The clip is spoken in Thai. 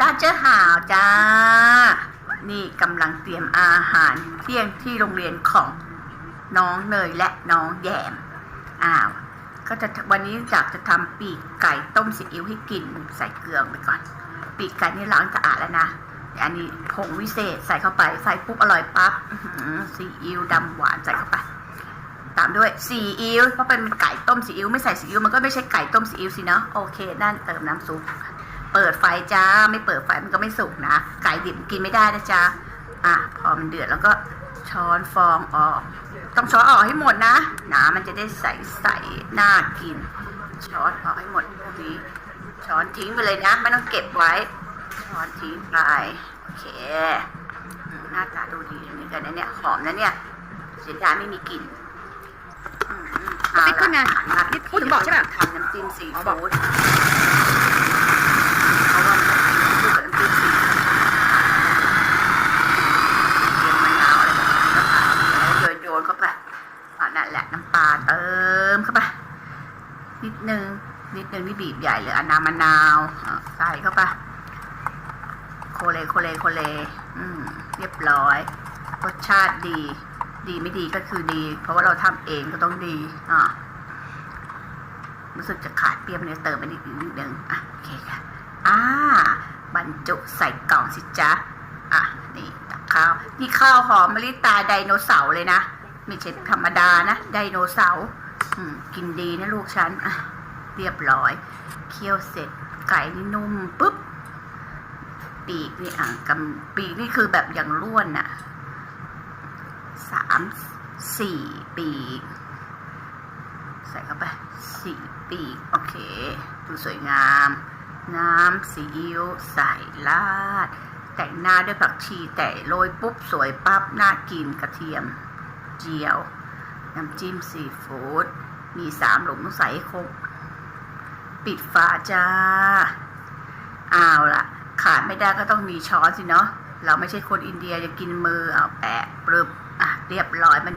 ตาเจ้าหาวจ้า นี่กำลังเตรียมอาหารเที่ยงที่โรงเรียนของน้องเนยและน้องแยม อ้าว ก็จะวันนี้อยากจะทำปีกไก่ต้มซีอิ๊วให้กินใส่เกลือไปก่อน ปีกไก่นี่ล้างสะอาดแล้วนะ อันนี้ผงวิเศษใส่เข้าไปใส่ปุ๊บอร่อยปั๊บซีอิ๊วดำหวานใส่เข้าไป ตามด้วยซีอิ๊วเพราะเป็นไก่ต้มซีอิ๊วไม่ใส่ซีอิ๊วมันก็ไม่ใช่ไก่ต้มซีอิ๊วสินะโอเคนั่นเติมน้ำซุป เปิดไฟจ้า ไม่เปิดไฟมันก็ไม่สุกนะ ไก่ดิบกินไม่ได้นะจ๊ะอะพอมันเดือดแล้วก็ช้อนฟองออก ต้องช้อนออกให้หมดนะน้ำมันจะได้ใสใสๆน่ากิน ช้อนออกให้หมดทีช้อนทิ้งไปเลยนะ ไม่ต้องเก็บไว้ ช้อนทิ้งไปโอเคอืมหน้าตาดูดีเหมือนกันนะเนี่ยหอมนะเนี่ยเสียดายไม่มีกลิ่นไม่ขึ้นไงนี่พูดถึงบอกใช่ปะทำน้ำจิ้มซีฟู้ดเพราะว่ามันต้องกินคู่กับน้ำจิ้มซีฟู้ดเตรียมมะนาวอะไรแบบนี้ก็ใส่แล้วโยนโยนๆเข้าไป แหละน้ำปลาเติมเข้าไปนิดนึงนิดนึงนี่บีบใหญ่เลยอะน้ำมะนาวใส่เข้าไปโคเลโคเลโคเลอืมเรียบร้อยรสชาติดี ดีไม่ดีก็คือดี เพราะว่าเราทำเองก็ต้องดีอะรู้สึกจะขาดเปรี้ยวเนี่ยเติมไปนิดนิดนึงอะโอเคค่ะอ่าบรรจุใส่กล่องสิจ๊ะอะนี่ตักข้าวนี่ข้าวหอมมะลิตาไดโนเสาร์เลยนะ ไม่ใช่ธรรมดานะ ไดโนเสาร์กินดีนะลูกฉันอะเรียบร้อย เคี่ยวเสร็จไก่นี่นุ่มปุ๊บ ปีกนี่อะกำปีกนี่คือแบบอย่างร่วนน่ะสามสี่ปีก ใส่เข้าไปสี่ปีก โอเค ดูสวยงาม น้ำซีอิ๊วใส่ลาด แต่งหน้าด้วยผักชีแต่โรยปุ๊บ สวยปั๊บน่ากินกระเทียม เจียว น้ำจิ้มซีฟู้ดมีสามหลุมต้องใสครบปิดฝาจ้าเอาล่ะขาดไม่ได้ก็ต้องมีช้อนสิเนาะเราไม่ใช่คนอินเดียจะกินมือเอาแปะปรึบอะเรียบร้อยมัน